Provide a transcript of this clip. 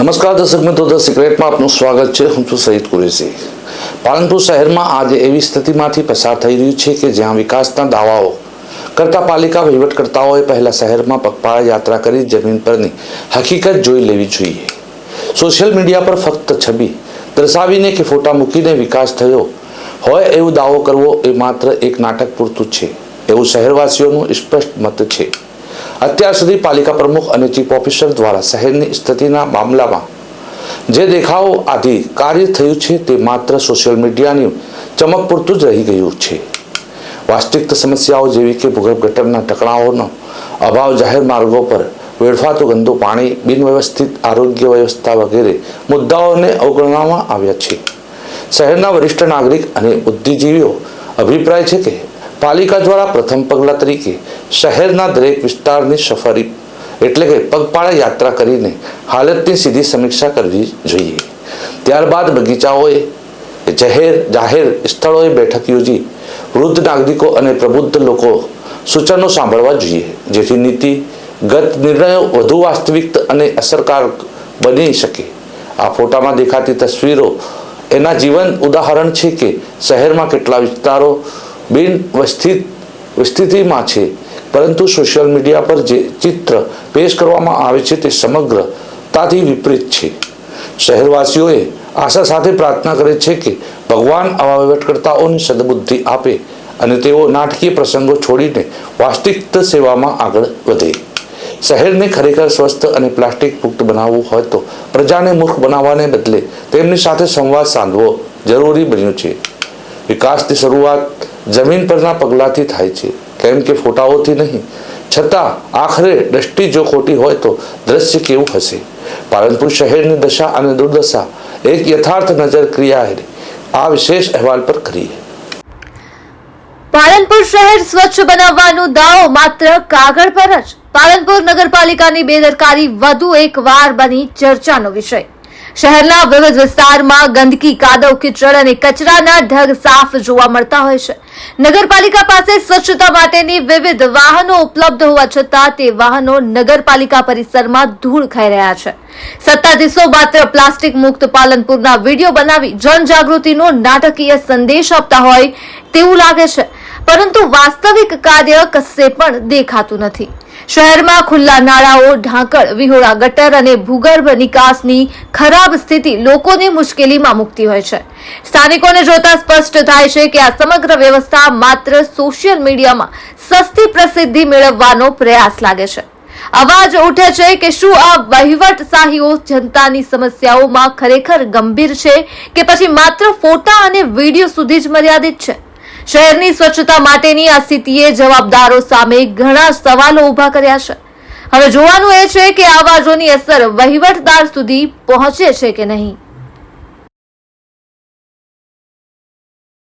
નમસ્કાર દર્શક મિત્રો ધ સિક્રેટમાં આપનું સ્વાગત છે. હું છું સહિત કુરેશી. પાલનપુર શહેરમાં આજે એવી સ્થિતિમાંથી પસાર થઈ રહ્યું છે કે જ્યાં વિકાસના દાવાઓ કરતા પાલિકા વહીવટકર્તાઓએ પહેલાં શહેરમાં પગપાળા યાત્રા કરી જમીન પરની હકીકત જોઈ લેવી જોઈએ. સોશિયલ મીડિયા પર ફક્ત છબી દર્શાવીને કે ફોટા મૂકીને વિકાસ થયો હોય એવું દાવો કરવો એ માત્ર એક નાટક પૂરતું છે. એવું શહેરવાસીઓનું સ્પષ્ટ મત છે. અત્યાર સુધી પાલિકા પ્રમુખ અને ચીફ ઓફિસર દ્વારા શહેરની સ્થિતિના મામલામાં જે દેખાવ આધી કાર્ય થયું છે તે માત્ર સોશિયલ મીડિયાની ચમક પૂરતું જ રહી ગયું છે. વાસ્તવિક સમસ્યાઓ જેવી કે ભૂગર્ભ ગટરના ટકણાઓનો અભાવ જાહેર માર્ગો પર વેડફાતું ગંદુ પાણી, બિનવ્યવસ્થિત આરોગ્ય વ્યવસ્થા વગેરે મુદ્દાઓને અવગણવામાં આવ્યા છે. શહેરના વરિષ્ઠ નાગરિક અને બુદ્ધિજીવીઓ અભિપ્રાય છે કે પાલિકા દ્વારા પ્રથમ પગલા તરીકે શહેરના દરેક વિસ્તારની સફારી એટલે કે પગપાળા યાત્રા કરીને હાલતની સીધી સમીક્ષા કરવી જોઈએ. ત્યારબાદ બગીચાઓએ, જાહેર જાહેર સ્થળોએ બેઠક યોજી વૃદ્ધ નાગરિકો અને પ્રબુદ્ધ લોકો સૂચનો સાંભળવા જોઈએ, જેથી નીતિ, ગત નિર્ણયો વધુ વાસ્તવિક અને અસરકારક બની શકે. આ ફોટામાં દેખાતી તસવીરો એના જીવન ઉદાહરણ છે કે શહેરમાં કેટલા વિસ્તારો બિન વસ્થિત સ્થિતિમાં છે. પરંતુ સોશિયલ મીડિયા પર જે ચિત્ર પેશ કરવામાં આવે છે તે સમગ્રતાથી વિપરીત છે. શહેરવાસીઓએ આશા સાથે પ્રાર્થના કરે છે કે ભગવાન આવા વહીવટકર્તાઓને સદબુદ્ધિ આપે અને તેઓ નાટકીય પ્રસંગો છોડીને વાસ્તવિક સેવામાં આગળ વધે. શહેરને ખરેખર સ્વસ્થ અને પ્લાસ્ટિક મુક્ત બનાવવું હોય તો પ્રજાને મૂર્ખ બનાવવાને બદલે તેમની સાથે સંવાદ સાધવો જરૂરી બન્યું છે. વિકાસની શરૂઆત જમીન પરના પગલાંથી થાય છે. કેમ કે ફોટાઓથી નહીં. છતાં આખરે દ્રષ્ટિ જો ખોટી હોય તો દ્રશ્ય કેવું હશે? પાલનપુર શહેરની દશા અને દુર્દશા એક યથાર્થ નજર ક્રિયાએ આ વિશેષ અહેવાલ પર કરીએ. પાલનપુર શહેર સ્વચ્છ બનાવવાનો દાવો માત્ર કાગળ પર જ. પાલનપુર નગરપાલિકાની બેદરકારી વધુ એક વાર બની ચર્ચાનો વિષય. શહેરના વિવિધ વિસ્તારમાં ગંદકી, કાદવ, કીચડ અને કચરાના ઢગ સાફ જોવા મળતા હોય છે. નગરપાલિકા પાસે સ્વચ્છતા માટેની વિવિધ વાહનો ઉપલબ્ધ હોવા છતાં તે વાહનો નગરપાલિકા પરિસરમાં ધૂળ ખાઈ રહ્યા છે. સત્તાધીશો માત્ર પ્લાસ્ટિક મુક્ત પાલનપુરના વીડિયો બનાવી જનજાગૃતિનો નાટકીય સંદેશ આપતા હોય તેવું લાગે છે. પરંતુ વાસ્તવિક કાર્ય કશે પણ દેખાતું નથી. શહેરમાં ખુલ્લા નાળાઓ, ઢાંકણ વિહોળા ગટર અને ભૂગર્ભ નિકાસની ખરાબ સ્થિતિ લોકોને મુશ્કેલીમાં મૂકતી હોય છે. સ્થાનિકોને જોતા સ્પષ્ટ થાય છે કે આ સમગ્ર વ્યવસ્થા માત્ર સોશિયલ મીડિયામાં સસ્તી પ્રસિદ્ધિ મેળવવાનો પ્રયાસ લાગે છે. અવાજ ઉઠે છે કે શું આ વહીવટશાહીઓ જનતાની સમસ્યાઓમાં ખરેખર ગંભીર છે કે પછી માત્ર ફોટા અને વીડિયો સુધી જ મર્યાદિત છે? શહેરની સ્વચ્છતા માટેની આ સ્થિતિએ જવાબદારો સામે ઘણા સવાલો ઊભા કર્યા છે. હવે જોવાનું એ છે કે આ અવાજોની અસર વહીવટદાર સુધી પહોંચે છે કે નહીં.